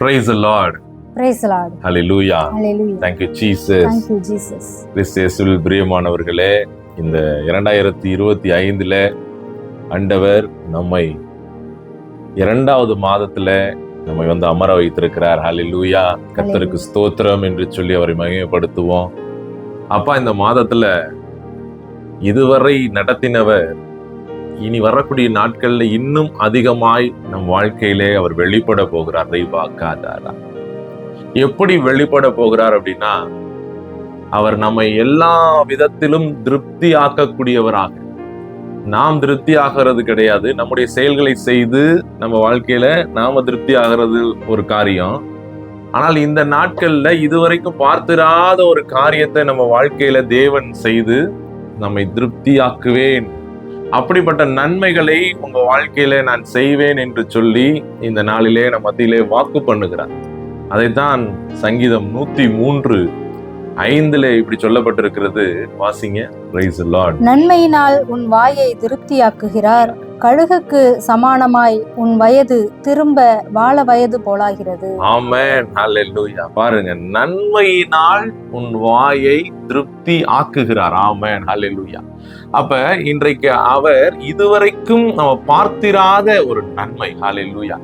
Praise the Lord. Price Lord Hallelujah. Hallelujah Thank you, Jesus. thank you Jesus கிறிஸ்தேசுவில் பிரியமானவர்களே இந்த இரண்டாயிரத்தி இருபத்தி ஐந்துல ஆண்டவர் நம்மை இரண்டாவது மாதத்துல நம்மை வந்து அமர வைத்திருக்கிறார். ஹalleluya கர்த்தருக்கு ஸ்தோத்திரம் என்று சொல்லி அவரை மகிமைப்படுத்துவோம். அப்பா இந்த மாதத்துல இதுவரை நடத்தினவர் இனி வரக்கூடிய நாட்களில் இன்னும் அதிகமாய் நம் வாழ்க்கையிலே அவர் வெளிப்பட போகிறார். வாக்காதாரா எப்படி வெளிப்பட போகிறார் அப்படின்னா அவர் நம்மை எல்லா விதத்திலும் திருப்தி ஆக்கக்கூடியவராக நாம் திருப்தி ஆகிறது கிடையாது. நம்முடைய செயல்களை செய்து நம்ம வாழ்க்கையில நாம திருப்தி ஆகிறது ஒரு காரியம். ஆனால் இந்த நாட்கள்ல இதுவரைக்கும் பார்த்திராத ஒரு காரியத்தை நம்ம வாழ்க்கையில தேவன் செய்து நம்மை திருப்தியாக்குவேன் அப்படிப்பட்ட நன்மைகளை உங்க வாழ்க்கையில நான் செய்வேன் என்று சொல்லி இந்த நாளிலே நம் மத்தியிலே வாக்கு பண்ணுகிறார். அதைத்தான் சங்கீதம் நூத்தி மூன்று ஐந்துல இப்படி சொல்லப்பட்டிருக்கிறது. வாசிங்க. நன்மையினால் உன் வாயை திருப்தியாக்குகிறார். கழுகுக்கு சமானமாய் உன் வயது திரும்ப வாழ வயது போலாகிறது. பாருங்க நன்மையினால் உன் வாயை திருப்தி ஆக்குகிறார். ஆமென். ஹalleluya. அப்ப இன்றைக்கு அவர் இதுவரைக்கும் நம்ம பார்த்திராத ஒரு நன்மை. ஹalleluya.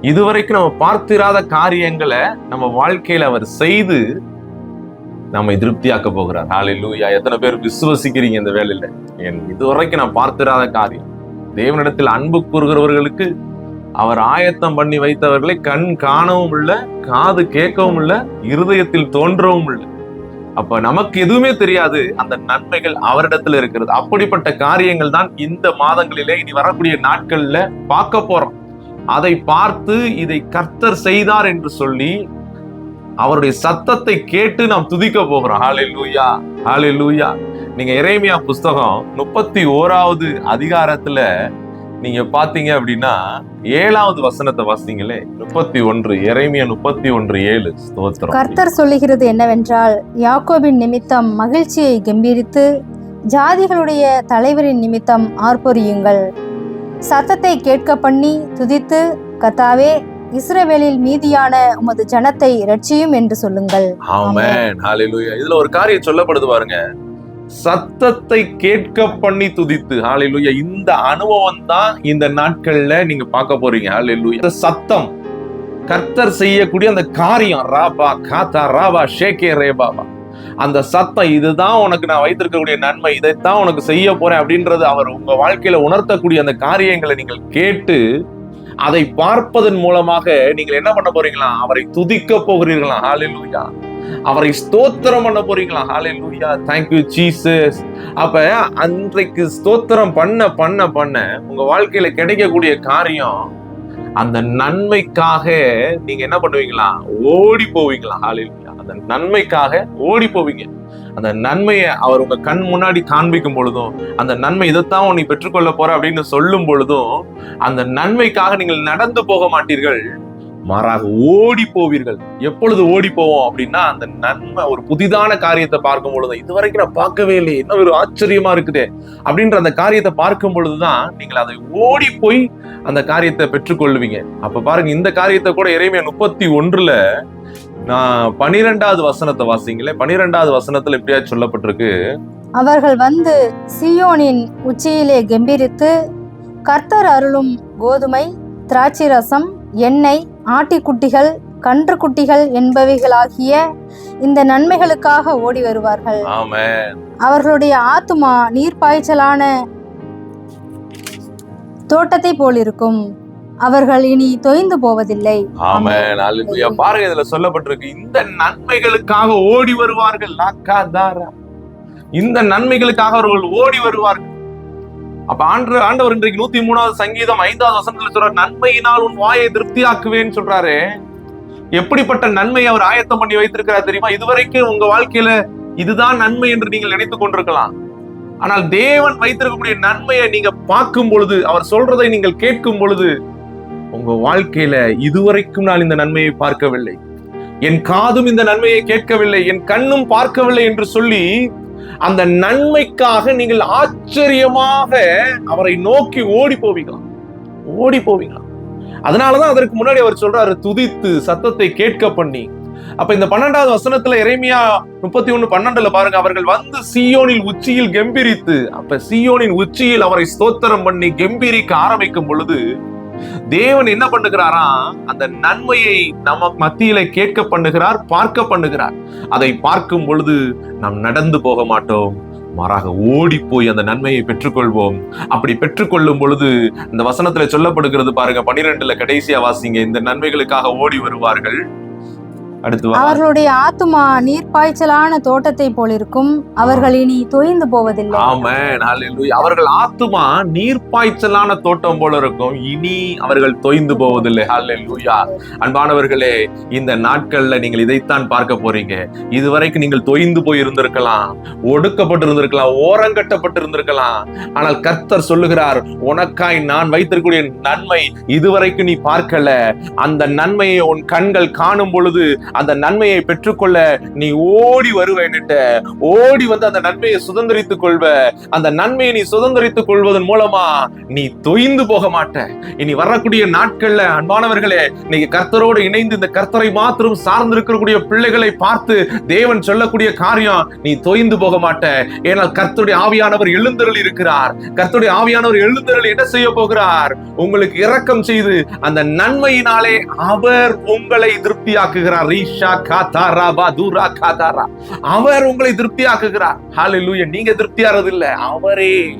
இதுவரைக்கும் நம்ம பார்த்திராத காரியங்களை நம்ம வாழ்க்கையில அவர் செய்து நம்மை திருப்தியாக்க போகிறார். ஹalleluya. எத்தனை பேர் விசுவசிக்கிறீங்க இந்த வேலையில என் இதுவரைக்கும் நான் பார்த்திராத காரியம். தேவனிடத்தில் அன்பு கூறுகிறவர்களுக்கு அவர் ஆயத்தம் பண்ணி வைத்தவர்களை கண் காணவும் இல்லை காது கேட்கவும் இல்லை இருதயத்தில் தோன்றவும் இல்லை அப்ப நமக்கு எதுவுமே தெரியாது அந்த நன்மைகள் அவரிடத்துல இருக்கிறது. அப்படிப்பட்ட காரியங்கள் தான் இந்த மாதங்களிலே இனி வரக்கூடிய நாட்கள்ல பார்க்க போறோம். அதை பார்த்து இதை கர்த்தர் செய்தார் என்று சொல்லி அவருடைய சத்தத்தை கேட்டு நாம் துதிக்க போகிறோம். ஹாலே லூயா ஹாலே லூயா நீங்க இறைமையா புஸ்தகம் முப்பத்தி ஓராவது அதிகாரத்துல நீங்க பாத்தீங்க அப்படின்னா ஏழாவது வசனத்தை வாசிங்களே முப்பத்தி ஒன்று இறைமையா முப்பத்தி ஒன்று ஏழு. ஸ்தோத்திரம். கர்த்தர் சொல்லுகிறது என்னவென்றால் யாக்கோபின் நிமித்தம் மகிழ்ச்சியை கம்பீரித்து ஜாதிகளுடைய தலைவரின் நிமித்தம் ஆர்ப்பரியுங்கள். சத்தத்தை கேட்க பண்ணி துதித்து கத்தாவே இஸ்ரவேலில் மீதியான உமது ஜனத்தை இரட்சியும் என்று சொல்லுங்கள். ஆமென். ஹalleluya. இதுல ஒரு காரியம் சொல்லப்படுது பாருங்க. சத்தத்தை கேட்க பண்ணி துதித்து. ஹalleluya இந்த அனுபவம் தான் இந்த நாட்கள்ல நீங்க பார்க்க போறீங்க. ஹalleluya இந்த சத்தம் கர்த்தர் செய்யக்கூடிய அந்த காரியம் ராபா காத்தா ராபா ஷேகே ரேபாபா. அந்த சத்தம் இதுதான் உனக்கு நான் வைத்திருக்கக்கூடிய நன்மை இதைத்தான் உனக்கு செய்ய போறேன் அப்படின்றது அவர் உங்க வாழ்க்கையில உணர்த்தக்கூடிய அந்த காரியங்களை நீங்கள் கேட்டு அதை பார்ப்பதன் மூலமாக நீங்கள் என்ன பண்ண போறீங்களா? அவரை துதிக்க போகிறீர்களா? ஹalleluya அவரை ஸ்தோத்திரம் பண்ண போறீங்களா? ஹாலே லூயா தேங்க்யூ ஜீசஸ் அப்ப அன்றைக்கு ஸ்தோத்திரம் பண்ண பண்ண பண்ண உங்க வாழ்க்கையில கிடைக்கக்கூடிய காரியம் அந்த நன்மைக்காக நீங்க என்ன பண்ணுவீங்களா? ஓடி போவீங்களா? ஹாலில் அந்த நன்மைக்காக ஓடி போவீங்க. அந்த நன்மையை அவர் உங்க கண் முன்னாடி காண்பிக்கும் பொழுதும் அந்த நன்மை இதைத்தான் நீ பெற்றுக்கொள்ள போற அப்படின்னு சொல்லும் பொழுதும் அந்த நன்மைக்காக நீங்கள் நடந்து போக மாட்டீர்கள். மாறாக ஓடி போவீர்கள் எப்பொழுது ஓடி போவோம் அப்படின்னா அந்த நன்மை ஒரு புதிதான காரியத்தை பார்க்கும் பொழுது இதுவரைக்கும் நான் பார்க்கவே இல்லை என்ன ஒரு ஆச்சரியமா இருக்குது அப்படின்ற அந்த காரியத்தை பார்க்கும் பொழுதுதான் நீங்கள் அதை ஓடி போய் அந்த காரியத்தை பெற்றுக்கொள்வீங்க. அப்ப பாருங்க இந்த காரியத்தை கூட இறைமையா முப்பத்தி ஒன்றுல நான் பனிரெண்டாவது வசனத்தை வாசிங்களே பனிரெண்டாவது வசனத்துல இப்படியா சொல்லப்பட்டிருக்கு. அவர்கள் வந்து சியோனின் உச்சியிலே கம்பீரித்து கர்த்தர் அருளும் கோதுமை திராட்சை ரசம் எண்ணெய் ஆட்டிக்குட்டிகள் கன்றுக்குட்டிகள் என்பவைகளாகிய இந்த நன்மைகளுக்காக ஓடி வருவார்கள். அவர்களுடைய ஆத்துமா நீர்ப்பாய்ச்சலான தோட்டத்தை போலிருக்கும். அவர்கள் இனி தொய்ந்து போவதில்லை. அல்லேலூயா பாருங்க இதுல சொல்லப்பட்டிருக்கு. இந்த நன்மைகளுக்காக ஓடி வருவார்கள். இந்த நன்மைகளுக்காக அவர்கள் ஓடி வருவார்கள். அப்ப ஆண்டு ஆண்டவர் இன்றைக்கு நூத்தி மூணாவது சங்கீதம் ஐந்தாவது வசனத்துல சொல்ற நன்மையினால் உன் வாயை திருப்தியாக்குவேன்னு சொல்றாரு. எப்படிப்பட்ட நன்மை அவர் ஆயத்தம் பண்ணி வைத்திருக்கிறார் தெரியுமா? இதுவரைக்கும் உங்க வாழ்க்கையில இதுதான் நன்மை என்று நீங்கள் நினைத்துக் கொண்டிருக்கலாம். ஆனால் தேவன் வைத்திருக்கக்கூடிய நன்மையை நீங்க பார்க்கும் பொழுது அவர் சொல்றதை நீங்கள் கேட்கும் பொழுது உங்க வாழ்க்கையில இதுவரைக்கும் நான் இந்த நன்மையை பார்க்கவில்லை. என் காதும் இந்த நன்மையை கேட்கவில்லை என் கண்ணும் பார்க்கவில்லை என்று சொல்லி அந்த நன்மைக்காக நீங்கள் ஆச்சரியமாக அவரை நோக்கி ஓடி போவீங்களா ஓடி போவீங்களா அதனாலதான் அதற்கு முன்னாடி அவர் சொல்றாரு துதித்து சத்தத்தை கேட்க பண்ணி. அப்ப இந்த பன்னெண்டாவது வசனத்துல இறைமையா முப்பத்தி ஒண்ணு பன்னெண்டுல பாருங்க அவர்கள் வந்து சீயோனில் உச்சியில் கெம்பீரித்து அப்ப சீயோனின் உச்சியில் அவரை ஸ்தோத்திரம் பண்ணி கம்பீரிக்க ஆரம்பிக்கும் பொழுது தேவன் என்ன பண்ணுகிறாராம்? அந்த நன்மையை நம்ம மத்தியில கேட்க பண்ணுகிறார் பார்க்க பண்ணுகிறார். அதை பார்க்கும் பொழுது நாம் நடந்து போக மாட்டோம். மாறாக ஓடி போய் அந்த நன்மையை பெற்றுக்கொள்வோம். அப்படி பெற்றுக்கொள்ளும் பொழுது இந்த வசனத்துல சொல்லப்படுகிறது பாருங்க பனிரெண்டுல கடைசியா வாசிங்க இந்த நன்மைகளுக்காக ஓடி வருவார்கள். அவர்களுடைய ஆத்துமா நீர்ப்பாய்ச்சலான தோட்டத்தை போலிருக்கும். அவர்கள் இனி தொய்ந்து போவதில்லை. அவர்கள் ஆத்துமா நீர்ப்பாய்ச்சலான தோட்டம் போல இருக்கும் இனி அவர்கள் தொய்ந்து போவதில்லை. ஹalleluya. அன்பானவர்களே இந்த நாட்கள்ல நீங்கள் இதைத்தான் பார்க்க போறீங்க. இதுவரைக்கும் நீங்கள் தொய்ந்து போய் இருந்திருக்கலாம் ஒடுக்கப்பட்டு இருந்திருக்கலாம் ஓரங்கட்டப்பட்டு இருந்திருக்கலாம் ஆனால் கர்த்தர் சொல்லுகிறார் உனக்காய் நான் வைத்திருக்கக்கூடிய நன்மை இதுவரைக்கும் நீ பார்க்கல. அந்த நன்மையை உன் கண்கள் காணும் பொழுது அந்த நன்மையை பெற்றுக்கொள்ள நீ ஓடி வருவேன்னுட்ட. ஓடி வந்து அந்த நன்மையை சுதந்திரித்துக் கொள்வ. அந்த நன்மையை நீ சுதந்திரித்துக் கொள்வதன் மூலமா நீ தொய்ந்து போக மாட்ட. இனி வரக்கூடிய நாட்கள்ல அன்பானவர்களே நீங்க கர்த்தரோடு இணைந்து இந்த கர்த்தரை மாத்திரம் சார்ந்திருக்கக்கூடிய பிள்ளைகளை பார்த்து தேவன் சொல்லக்கூடிய காரியம் நீ தொய்ந்து போக மாட்ட. ஏனால் கர்த்தருடைய ஆவியானவர் எழுந்தருள் இருக்கிறார். கர்த்தருடைய ஆவியானவர் எழுந்தருள் என்ன செய்ய போகிறார்? உங்களுக்கு இரக்கம் செய்து அந்த நன்மையினாலே அவர் உங்களை திருப்தியாக்குகிறார். அவர் உங்களை திருப்தியாக்குகிறார். ஹாலிலூயா நீங்க திருப்தியாகிறது இல்லை அவரே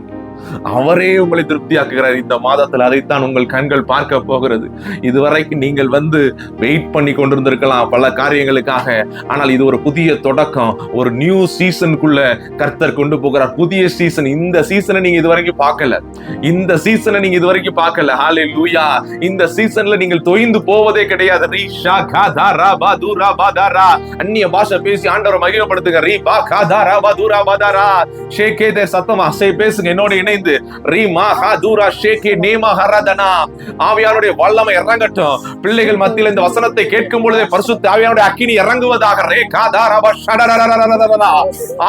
அவரே உங்களை திருப்தியாக்குகிறார். இந்த மாதத்தில் அதைத்தான் உங்கள் கண்கள் பார்க்க போகிறது. இதுவரைக்கும் நீங்கள் வந்து வெயிட் பண்ணி கொண்டிருந்திருக்கலாம் பல காரியங்களுக்காக. ஆனால் இது ஒரு புதிய தொடக்கம். ஒரு நியூ சீசனுக்குள்ள கர்த்தர் கொண்டு போகிறார். புதிய சீசன் இந்த சீசனை நீங்க இதுவரைக்கும் பார்க்கல. இந்த சீசனை நீங்க இதுவரைக்கும் பார்க்கல. ஹாலே லூயா இந்த சீசன்ல நீங்கள் தொய்ந்து போவதே கிடையாது. ரீஷா காதாரா பாதுரா பாதாரா அந்நிய பாஷை பேசி ஆண்டவரை மகிழப்படுத்துங்க ரீ பா காதாரா பாதுரா ஷேகே தே சத்தமா. சே பேசுங்க. என்னோட இணைந்து. ரீமா ஹாதூரா ஷேகி நீமா ஹரதனா. வல்லமை இறங்கட்டும். பிள்ளைகள் மத்தியில் இந்த வசனத்தை கேட்கும் பொழுதே பரிசுத்த ஆவியாருடைய அக்கினி இறங்குவதாக ரே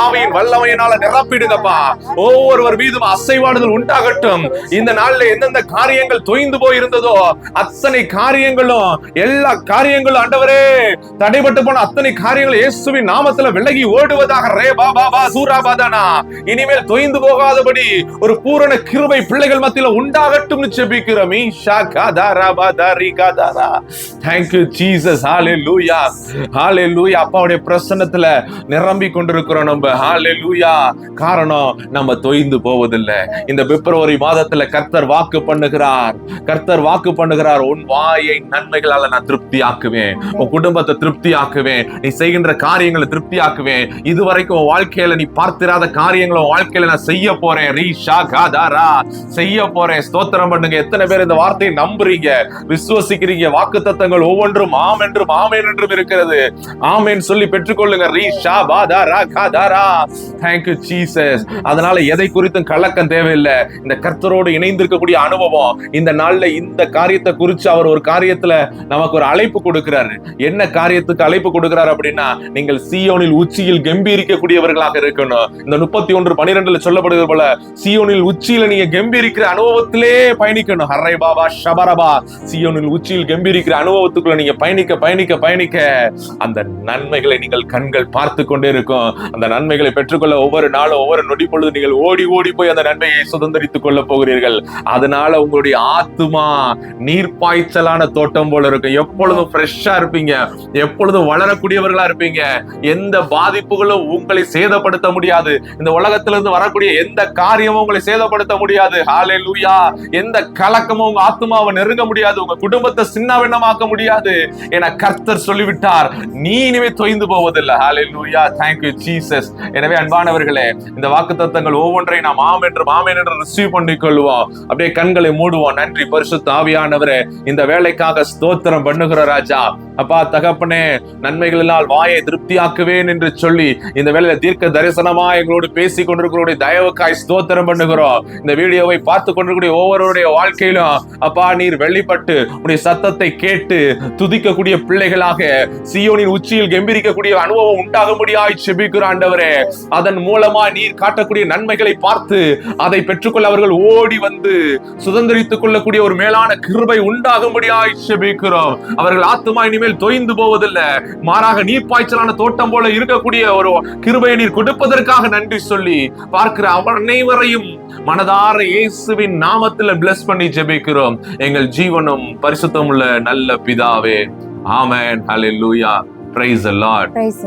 ஆவியின் வல்லமையினால நிரப்பிடுங்கப்பா ஒவ்வொருவர் மீதும் அசைவாடுதல் உண்டாகட்டும் இந்த நாள்ல எந்தெந்த காரியங்கள் தொய்ந்து போயிருந்ததோ அத்தனை காரியங்களும் எல்லா காரியங்களும் ஆண்டவரே தடைபட்டு போன அத்தனை காரியங்கள் இயேசுவின் நாமத்துல விலகி ஓடுவதாக ரே பாபா பா சூரா பாதானா. இனிமேல் தொய்ந்து போகாதபடி ஒரு ஒரு பூரண கிருவை பிள்ளைகள் மத்தியில உண்டாகட்டும் ஜெபிக்கிறோம். ஈஷா காதாரா பாதாரி காதாரா thank you Jesus hallelujah அப்பாவுடைய பிரசன்னத்துல நிரம்பி கொண்டிருக்கிறோம் நம்ம. ஹாலே லூயா காரணம் நம்ம தொய்ந்து போவதில்லை. இந்த பிப்ரவரி மாதத்துல கர்த்தர் வாக்கு பண்ணுகிறார். கர்த்தர் வாக்கு பண்ணுகிறார். உன் வாயை நன்மைகளால நான் திருப்தி ஆக்குவேன் உன் குடும்பத்தை திருப்தி ஆக்குவேன் நீ செய்கின்ற காரியங்களை திருப்தி ஆக்குவேன் இதுவரைக்கும் வாழ்க்கையில நீ பார்த்திராத காரியங்களை வாழ்க்கையில நான் செய்ய போறேன். ரீஷா காதாரா செய்ய போறேன். ஸ்தோத்திரம் பண்ணுங்க. எத்தனை பேர் இந்த வார்த்தையை நம்புறீங்க? விசுவசிக்கிறீங்க. வாக்கு தத்தங்கள் ஒவ்வொன்றும் ஆம் என்றும் ஆமேன் என்றும் இருக்கிறது. ஆமேன் சொல்லி பெற்றுக்கொள்ளுங்க. ரீஷா பாதாரா காதாரா தேங்க்யூ ஜீசஸ் அதனால எதை குறித்தும் கலக்கம் தேவையில்லை. இந்த கர்த்தரோடு இணைந்திருக்கக்கூடிய அனுபவம் இந்த நாள்ல இந்த காரியத்தை குறிச்சு அவர் ஒரு காரியத்துல நமக்கு ஒரு அழைப்பு கொடுக்கிறாரு. என்ன காரியத்துக்கு அழைப்பு கொடுக்கிறார் அப்படின்னா நீங்கள் சீயோனில் உச்சியில் கம்பீரிக்கக்கூடியவர்களாக இருக்கணும். இந்த முப்பத்தி ஒன்று பனிரெண்டுல சொல்லப்படுகிற போல சீயோனில் சியோனில் உச்சியில நீங்க கம்பீரிக்கிற அனுபவத்திலே பயணிக்கணும். ஹர்ரை பாபா ஷபரபா. சியோனில் உச்சியில் கம்பீரிக்கிற அனுபவத்துக்குள்ள நீங்க பயணிக்க பயணிக்க பயணிக்க அந்த நன்மைகளை நீங்கள் கண்கள் பார்த்து கொண்டே இருக்கும். அந்த நன்மைகளை பெற்றுக்கொள்ள ஒவ்வொரு நாளும் ஒவ்வொரு நொடி பொழுது நீங்கள் ஓடி ஓடி போய் அந்த நன்மையை சுதந்திரித்துக் கொள்ள போகிறீர்கள். அதனால உங்களுடைய ஆத்துமா நீர்ப்பாய்ச்சலான தோட்டம் போல இருக்கும். எப்பொழுதும் ஃப்ரெஷ்ஷா இருப்பீங்க. எப்பொழுதும் வளரக்கூடியவர்களா இருப்பீங்க. எந்த பாதிப்புகளும் உங்களை சேதப்படுத்த முடியாது. இந்த உலகத்திலிருந்து வரக்கூடிய எந்த காரியமும் உங்களை சேதப்படுத்த முடியாது. ஹாலே லூயா எந்த கலக்கமும் உங்க ஆத்மாவை நெருங்க முடியாது. உங்க குடும்பத்தை சின்னவண்ணமாக்க முடியாது. என கர்த்தர் சொல்லிவிட்டார். நீ இனிமே தொய்ந்து போவதில்லை. ஹாலே லூயா தேங்க்யூ ஜீசஸ் எனவே அன்பானவர்களே இந்த வாக்கு தத்தங்கள் ஒவ்வொன்றையும் நாம் ஆம் என்று ஆமேன் என்று ரிசீவ் பண்ணி கொள்வோம் அப்படியே கண்களை மூடுவோம். நன்றி பரிசு தாவியானவரே இந்த வேலைக்காக ஸ்தோத்திரம் பண்ணுகிற ராஜா. அப்பா தகப்பனே நன்மைகளினால் வாயை திருப்தியாக்குவேன் என்று சொல்லி இந்த வேலையில தீர்க்க தரிசனமா எங்களோடு பேசி கொண்டிருக்கிறோட தயவுக்காய் ஸ்தோத்திரம் பண்ணுகிறோம். இந்த வீடியோவை பார்த்து கொண்டிருக்கூடிய ஒவ்வொருவருடைய வாழ்க்கையிலும் அப்பா நீர் வெளிப்பட்டு உடைய சத்தத்தை கேட்டு துதிக்கக்கூடிய பிள்ளைகளாக சியோனின் உச்சியில் கெம்பீரிக்கக்கூடிய அனுபவம் உண்டாகும்படியாய் செபிக்கிற ஆண்டவரே. அதன் மூலமா நீர் காட்டக்கூடிய நன்மைகளை பார்த்து அதை பெற்றுக்கொள்ள அவர்கள் ஓடி வந்து சுதந்திரித்துக் கொள்ளக்கூடிய ஒரு மேலான கிருபை உண்டாகும்படியாய் செபிக்கிறோம். அவர்கள் ஆத்துமா இனிமேல் தொய்ந்து போவதில்லை. மாறாக நீர் பாய்ச்சலான தோட்டம் போல இருக்கக்கூடிய ஒரு கிருபையை நீர் கொடுப்பதற்காக நன்றி சொல்லி பார்க்கிற அவர் அனைவரையும் மனதார இயேசுவின் நாமத்தில் பிளஸ் பண்ணி ஜெபிக்கிறோம். எங்கள் ஜீவனும் பரிசுத்தம் உள்ள நல்ல பிதாவே. ஆமென். Hallelujah praise the lord. Praise